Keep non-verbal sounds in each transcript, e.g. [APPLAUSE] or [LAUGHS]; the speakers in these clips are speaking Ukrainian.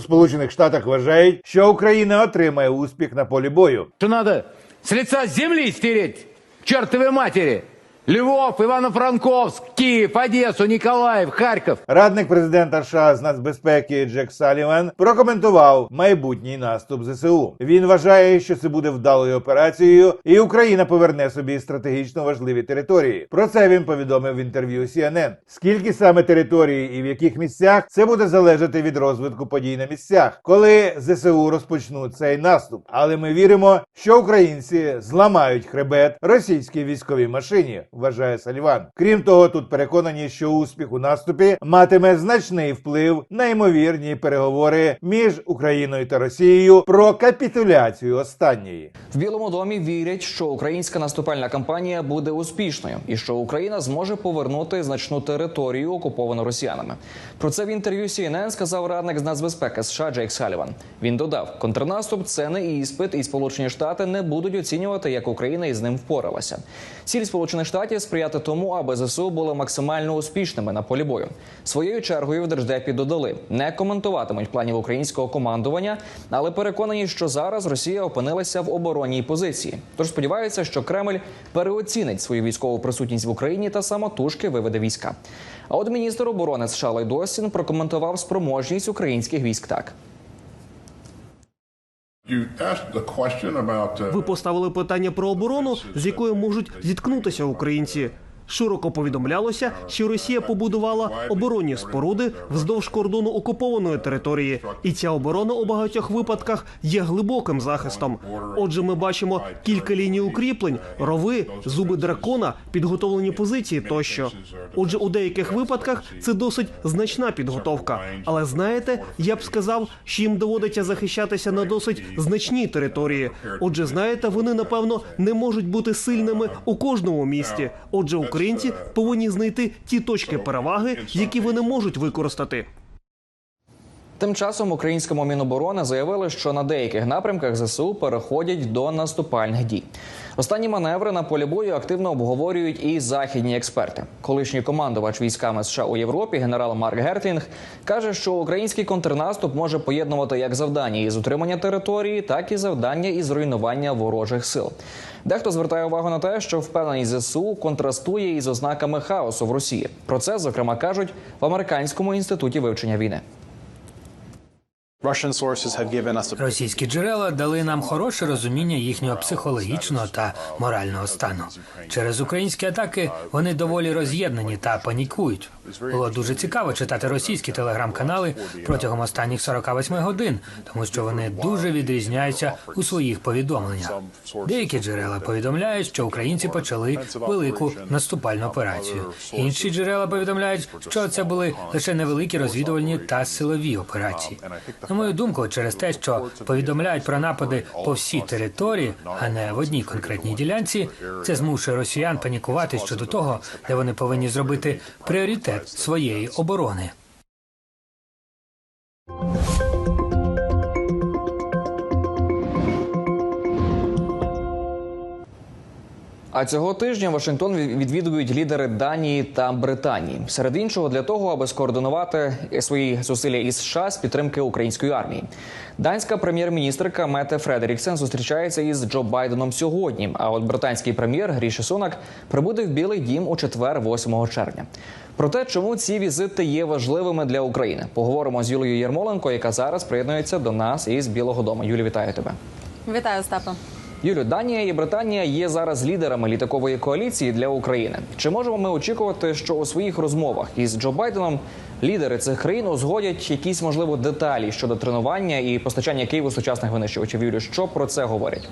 У Сполучених Штатах вважають, що Україна отримає успіх на полі бою. Що надо з лиця землі стереть чортові матери. Львов, Ивано-Франковск, Киев, Одессу, Николаев, Харьков. Радник президента США з нацбезпеки Джек Саліван прокоментував майбутній наступ ЗСУ. Він вважає, що це буде вдалою операцією, і Україна поверне собі стратегічно важливі території. Про це він повідомив в інтерв'ю CNN. Скільки саме територій і в яких місцях це буде залежати від розвитку подій на місцях, коли ЗСУ розпочнуть цей наступ. Але ми віримо, що українці зламають хребет російській військовій машині. Вважає Саліван. Крім того, тут переконані, що успіх у наступі матиме значний вплив на ймовірні переговори між Україною та Росією про капітуляцію останньої. В Білому домі вірять, що українська наступальна кампанія буде успішною і що Україна зможе повернути значну територію, окуповану росіянами. Про це в інтерв'ю CNN сказав радник з нацбезпеки США Джейк Саліван. Він додав: контрнаступ це не іспит, і Сполучені Штати не будуть оцінювати, як Україна із ним впоралася. Ціль Сполучених Штатів сприяти тому, аби ЗСУ були максимально успішними на полі бою. Своєю чергою в держдепі додали не коментуватимуть планів українського командування, але переконані, що зараз Росія опинилася в оборонній позиції. Тож сподіваються, що Кремль переоцінить свою військову присутність в Україні та самотужки виведе війська. А от міністр оборони США Ллойд прокоментував спроможність українських військ так. Ви поставили питання про оборону, з якою можуть зіткнутися українці. Широко повідомлялося, що Росія побудувала оборонні споруди вздовж кордону окупованої території, і ця оборона у багатьох випадках є глибоким захистом. Отже, ми бачимо кілька ліній укріплень, рови, зуби дракона, підготовлені позиції тощо. Отже, у деяких випадках це досить значна підготовка. Але знаєте, я б сказав, що їм доводиться захищатися на досить значній території. Отже, знаєте, вони напевно не можуть бути сильними у кожному місті. Отже, українці повинні знайти ті точки переваги, які вони можуть використати. Тим часом українському міноборони заявили, що на деяких напрямках ЗСУ переходять до наступальних дій. Останні маневри на полі бою активно обговорюють і західні експерти. Колишній командувач військами США у Європі, генерал Марк Гертлінг, каже, що український контрнаступ може поєднувати як завдання із утримання території, так і завдання із руйнування ворожих сил. Дехто звертає увагу на те, що впевненість ЗСУ контрастує із ознаками хаосу в Росії. Про це зокрема кажуть в американському інституті вивчення війни. Російські джерела дали нам хороше розуміння їхнього психологічного та морального стану. Через українські атаки вони доволі роз'єднані та панікують. Було дуже цікаво читати російські телеграм-канали протягом останніх 48 годин, тому що вони дуже відрізняються у своїх повідомленнях. Деякі джерела повідомляють, що українці почали велику наступальну операцію. Інші джерела повідомляють, що це були лише невеликі розвідувальні та силові операції. На мою думку, через те, що повідомляють про напади по всій території, а не в одній конкретній ділянці, це змушує росіян панікувати щодо того, де вони повинні зробити пріоритет своєї оборони. А цього тижня Вашингтон відвідують лідери Данії та Британії. Серед іншого для того, аби скоординувати свої зусилля із США з підтримки української армії. Данська прем'єр-міністрка Мете Фредеріксен зустрічається із Джо Байденом сьогодні. А от британський прем'єр Гріші Сунак прибуде в Білий Дім у четвер, 8 червня. Про те, чому ці візити є важливими для України, поговоримо з Юлією Єрмоленко, яка зараз приєднується до нас із Білого Дому. Юлі, вітаю тебе. Вітаю, Остапе. Юлю, Данія і Британія є зараз лідерами літакової коаліції для України. Чи можемо ми очікувати, що у своїх розмовах із Джо Байденом лідери цих країн узгодять якісь можливо деталі щодо тренування і постачання Києву сучасних винищувачів? Юлю, що про це говорять?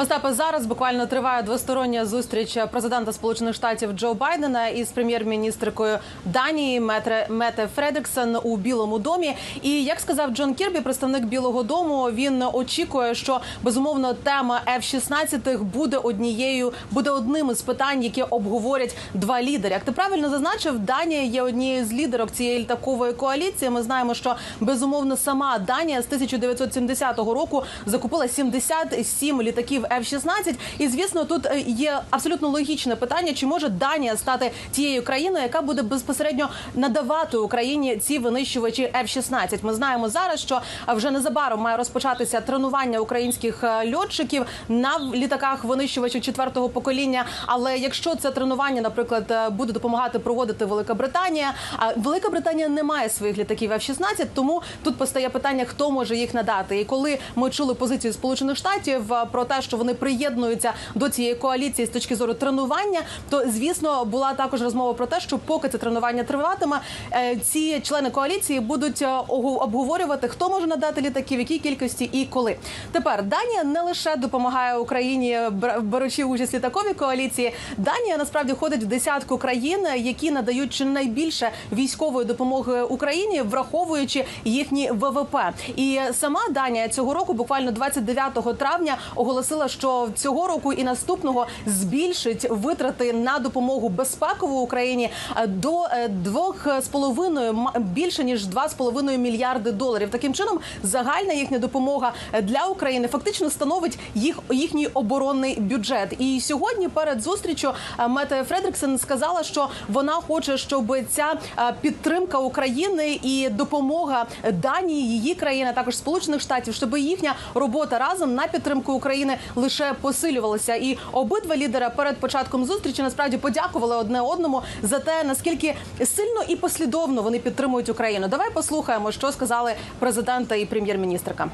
Остапе, зараз буквально триває двостороння зустріч президента Сполучених Штатів Джо Байдена із прем'єр-міністркою Данії Метре Мете Фредриксен у Білому домі. І як сказав Джон Кірбі, представник Білого Дому, він очікує, що безумовно тема F-16 буде однією, буде одним із питань, які обговорять два лідери. Як ти правильно зазначив, Данія є однією з лідерок цієї літакової коаліції. Ми знаємо, що безумовно сама Данія з 1970 року закупила 77 літаків F-16. І звісно, тут е, є абсолютно логічне питання: чи може Данія стати тією країною, яка буде безпосередньо надавати Україні ці винищувачі F-16? Ми знаємо зараз, що вже незабаром має розпочатися тренування українських е, льотчиків на літаках винищувачів четвертого покоління. Але якщо це тренування, наприклад, е, буде допомагати проводити Велика Британія, а Велика Британія не має своїх літаків F-16, тому тут постає питання, хто може їх надати. І коли ми чули позицію Сполучених Штатів про те, що вони приєднуються до цієї коаліції з точки зору тренування, то звісно була також розмова про те, що поки це тренування триватиме, е, ці члени коаліції будуть е, обговорювати, хто може надати літаки, в якій кількості і коли. Тепер Данія не лише допомагає Україні, беручи участь в коаліції. Данія насправді входить в десятку країн, які надають чи найбільше військової допомоги Україні, враховуючи їхні ВВП. І сама Данія цього року, буквально 29 травня, оголосила, що цього року і наступного збільшить витрати на допомогу безпекову Україні е, до е, двох з половиною м- більше ніж 2,5 мільярди доларів. Таким чином, загальна їхня допомога для України фактично становить їх їхній оборонний бюджет. І сьогодні перед зустрічю е, Мете Фредріксен сказала, що вона хоче, щоб ця е, підтримка України і допомога Данії, її країни, також Сполучених Штатів, щоб їхня робота разом на підтримку України лише посилювалися. І обидва лідери перед початком зустрічі насправді подякували одне одному за те, наскільки сильно і послідовно вони підтримують Україну. Давай послухаємо, що сказали президента і прем'єр-міністрка.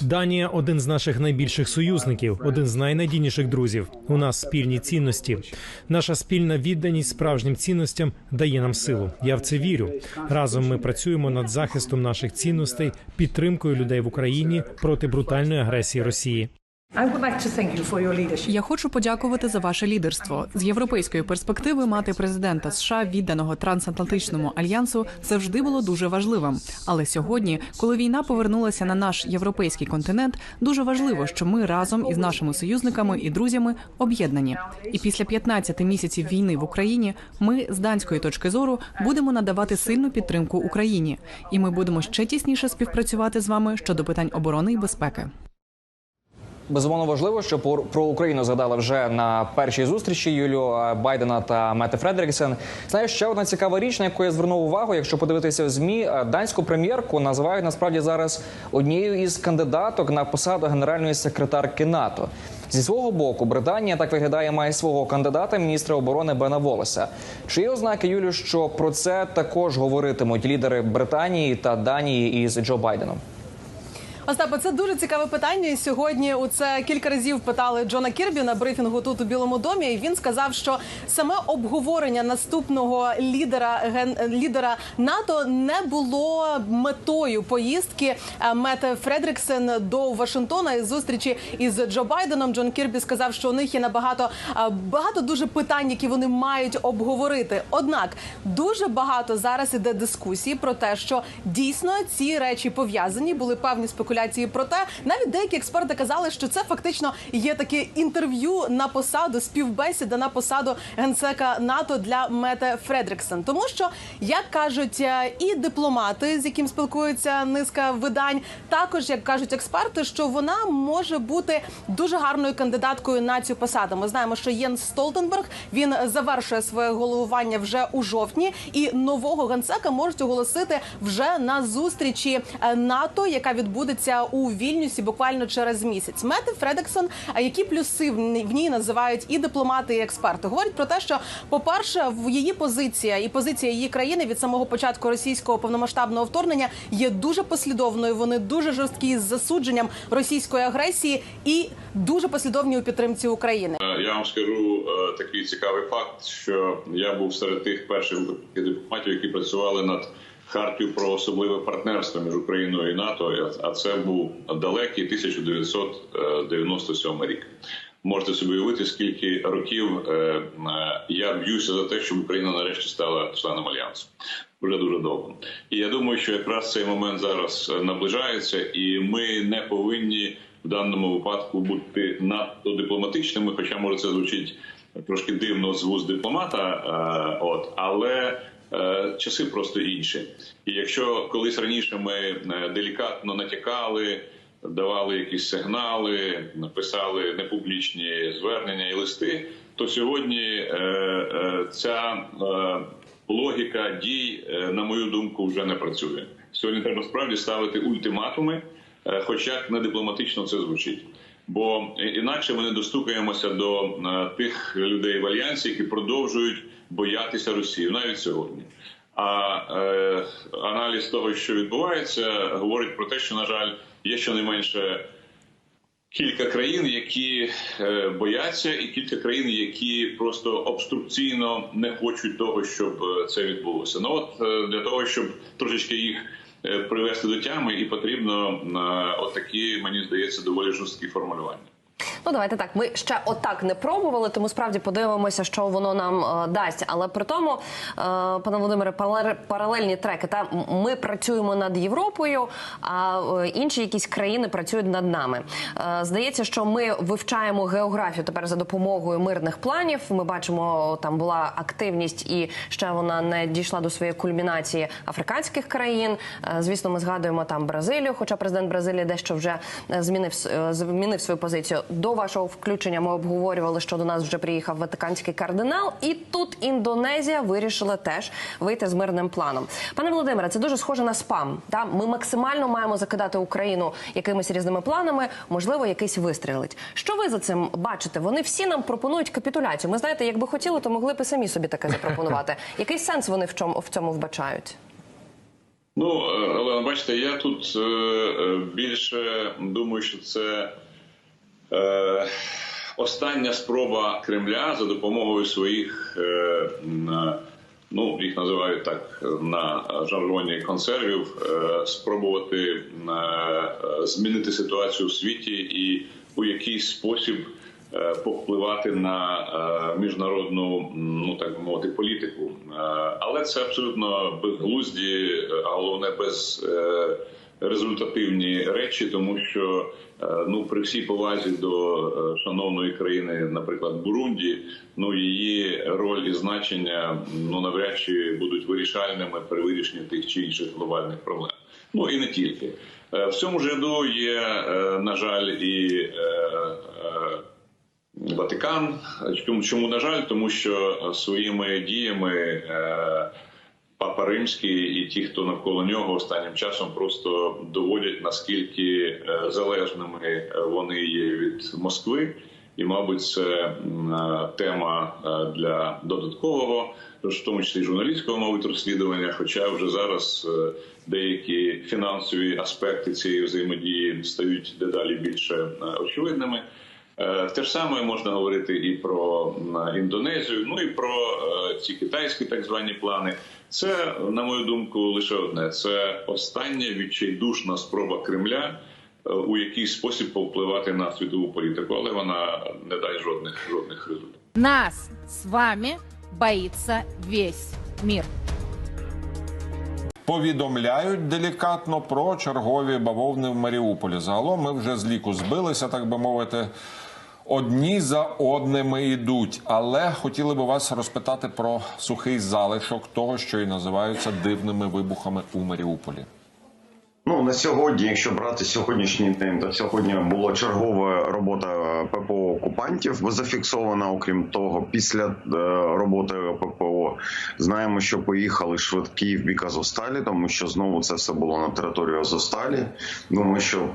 Данія один з наших найбільших союзників, один з найнадійніших друзів. У нас спільні цінності. Наша спільна відданість справжнім цінностям дає нам силу. Я в це вірю. Разом ми працюємо над захистом наших цінностей, підтримкою людей в Україні проти брутальної агресії Росії. Я хочу подякувати за ваше лідерство. З європейської перспективи мати президента США, відданого трансатлантичному альянсу, завжди було дуже важливим. Але сьогодні, коли війна повернулася на наш європейський континент, дуже важливо, що ми разом із нашими союзниками і друзями об'єднані. І після 15 місяців війни в Україні ми з данської точки зору будемо надавати сильну підтримку Україні, і ми будемо ще тісніше співпрацювати з вами щодо питань оборони і безпеки. Безумовно важливо, що про Україну згадали вже на першій зустрічі Юлію е, Байдена та Мети Фредеріксен. Знаєш, ще одна цікава річ, на яку я звернув увагу. Якщо подивитися в змі, е, данську прем'єрку називають насправді зараз однією із кандидаток на посаду генеральної секретарки НАТО. Зі свого боку, Британія так виглядає має свого кандидата, міністра оборони Бена Волеса. Чи є ознаки Юлю, що про це також говоритимуть лідери Британії та Данії із Джо Байденом? Остапе, це дуже цікаве питання. Сьогодні у це кілька разів питали Джона Кірбі на брифінгу тут у Білому домі. І він сказав, що саме обговорення наступного лідера ген лідера НАТО не було метою поїздки е, Мете Фредріксен до Вашингтона і зустрічі із Джо Байденом. Джон Кірбі сказав, що у них є набагато е, багато дуже питань, які вони мають обговорити. Однак дуже багато зараз іде дискусії про те, що дійсно ці речі пов'язані були певні спекуляції про те, навіть деякі експерти казали, що це фактично є таке інтерв'ю на посаду, співбесіда на посаду генсека НАТО для Мете Фредріксен. Тому що, як кажуть е, і дипломати, з яким спілкуються низка видань, також як кажуть експерти, що вона може бути дуже гарною кандидаткою на цю посаду. Ми знаємо, що Єнс Столтенберг він завершує своє головування вже у жовтні, і нового генсека можуть оголосити вже на зустрічі е, НАТО, яка відбудеться у Вільнюсі буквально через місяць. Мети Фредексон, які плюси в ній називають і дипломати, і експерти, говорять про те, що, по-перше, в її позиція і позиція її країни від самого початку російського повномасштабного вторгнення є дуже послідовною. Вони дуже жорсткі з засудженням російської агресії і дуже послідовні у підтримці України. Е, Я вам скажу е, такий цікавий факт, що я був серед тих перших дипломатів, які працювали над хартію про особливе партнерство між Україною і НАТО. А це був далекий 1997 рік. Можете собі уявити, скільки років е, е, я б'юся за те, щоб Україна нарешті стала членом альянсу. Вже дуже довго. І я думаю, що якраз цей момент зараз е, наближається, і ми не повинні в даному випадку бути надто дипломатичними, хоча може це звучить трошки дивно з вуз дипломата. От але часи просто інші. І якщо колись раніше ми е, делікатно натякали, давали якісь сигнали, написали непублічні звернення і листи, то сьогодні е, е, ця е, логіка дій, е, на мою думку, вже не працює. Сьогодні треба справді ставити ультиматуми, е, хоч як не дипломатично це звучить. Бо інакше ми не достукаємося до е, тих людей в альянсі, які продовжують боятися Росії навіть сьогодні. А е, аналіз того, що відбувається, говорить про те, що на жаль є щонайменше кілька країн, які е, бояться, і кілька країн, які просто обструкційно не хочуть того, щоб е, це відбулося. Ну от е, для того, щоб трошечки їх е, привести до тями, і потрібно е, отакі, мені здається, доволі жорсткі формулювання. Ну давайте так. Ми ще отак не пробували, тому справді подивимося, що воно нам е, дасть. Але при тому, е, пане Володимире, паралельні треки. Та ми працюємо над Європою, а е, інші якісь країни працюють над нами. Здається, що ми вивчаємо географію тепер за допомогою мирних планів. Ми бачимо, там була активність, і ще вона не дійшла до своєї кульмінації африканських країн. Звісно, ми згадуємо там Бразилію, хоча президент Бразилії дещо вже змінив змінив свою позицію. До вашого включення ми обговорювали, що до нас вже приїхав Ватиканський кардинал, і тут Індонезія вирішила теж вийти з мирним планом. Пане Володимире, це дуже схоже на спам. Да? Ми максимально маємо закидати Україну якимись різними планами, можливо, якийсь вистрілить. Що ви за цим бачите? Вони всі нам пропонують капітуляцію. Ми знаєте, якби хотіли, то могли б і самі собі таке запропонувати. [LAUGHS] Який сенс вони в чому в цьому вбачають? Ну, е, Олена, бачите, я тут е, е, більше думаю, що це е, остання спроба Кремля за допомогою своїх, е, ну їх називають так на жаргоні консервів, е, спробувати е, змінити ситуацію у світі і у якийсь спосіб е, повпливати на е, міжнародну, ну так би мовити, політику. Е, Але це абсолютно безглузді, е, а головне без. е, Результативні речі, тому що е, ну при всій повазі до е, шановної країни, наприклад, Бурунді, ну її роль і значення ну навряд чи будуть вирішальними при вирішенні тих чи інших глобальних проблем. Ну і не тільки Е, в цьому ж ряду є, на жаль, і Ватикан. Чому, на жаль, тому що своїми діями Папа Римський і ті, хто навколо нього останнім часом просто доводять наскільки е, залежними вони є від Москви. І, мабуть, це е, тема е, для додаткового, в тому числі журналістського, мабуть, розслідування. Хоча вже зараз е, деякі фінансові аспекти цієї взаємодії стають дедалі більше е, очевидними. Е, Те ж саме можна говорити і про Індонезію, ну і про е, ці китайські так звані плани. Це, на мою думку, лише одне: це остання відчайдушна спроба Кремля е, у якийсь спосіб повпливати на світову політику, але вона не дасть жодних жодних результатів. Нас с вами боится весь мир. Повідомляють делікатно про чергові бавовни в Маріуполі. Загалом ми вже з ліку збилися, так би мовити. Одні за одними йдуть, але хотіли би вас розпитати про сухий залишок того, що і називаються дивними вибухами у Маріуполі. Ну на сьогодні, якщо брати сьогоднішній день, то сьогодні була чергова робота ППО окупантів зафіксована. Окрім того, після е, роботи ППО знаємо, що поїхали швидкі в бік Азовсталі, тому що знову це все було на території Азовсталі. Думаю, що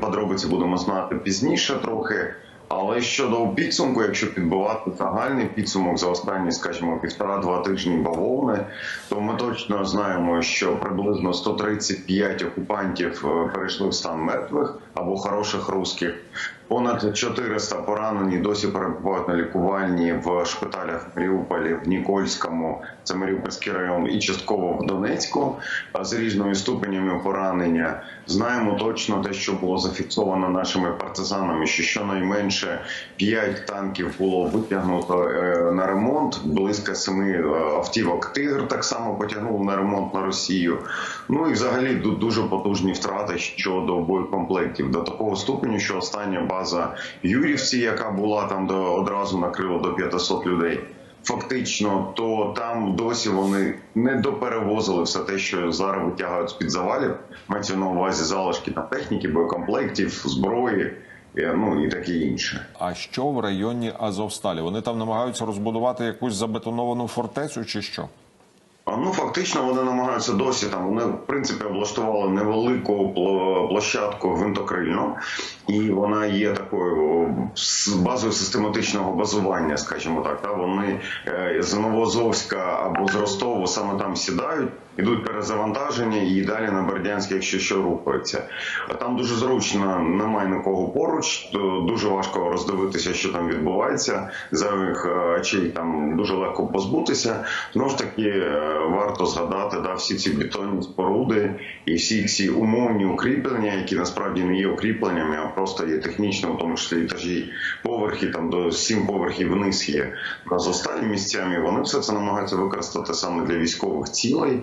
подробиці будемо знати пізніше трохи. Але щодо підсумку, якщо підбивати загальний підсумок за останні, скажімо, півтора-два тижні бавовни, то ми точно знаємо, що приблизно 135 окупантів е, перейшли в стан мертвих або хороших русських. Понад 400 поранені досі перебувають на лікуванні в шпиталях в Маріуполі, в Нікольському, це Маріупольський район, і частково в Донецьку з різними ступенями поранення. Знаємо точно те, що було зафіксовано нашими партизанами, що щонайменше 5 танків було витягнуто е, на ремонт. Близько семи е, автівок Тигр так само потягнули на ремонт на Росію. Ну і взагалі ду- дуже потужні втрати щодо боєкомплектів до такого ступеню, що остання база Юрівці, яка була там до одразу накрила до 500 людей. Фактично, то там досі вони не доперевозили все те, що зараз витягають з під завалів. Мається на увазі залишки на техніки, боєкомплектів, зброї, е, ну і таке інше. А що в районі Азовсталі? Вони там намагаються розбудувати якусь забетоновану фортецю, чи що? Ну фактично вони намагаються досі там. Вони в принципі облаштували невелику пл- площадку гвинтокрильну, і вона є такою базою систематичного базування, скажімо так. Та вони е, з Новозовська або з Ростову саме там сідають. Ідуть перезавантаження і далі на Бердянськ, якщо що рухаються. А Там дуже зручно, немає нікого поруч, дуже важко роздивитися, що там відбувається. Зайвих е, очей там дуже легко позбутися. Знову ж таки, е, варто згадати да, всі ці бетонні споруди і всі ці умовні укріплення, які насправді не є укріпленнями, а просто є технічно, в тому числі етажі поверхи, там до сім поверхів вниз є з останніми місцями. Вони все це намагаються використати саме для військових цілей.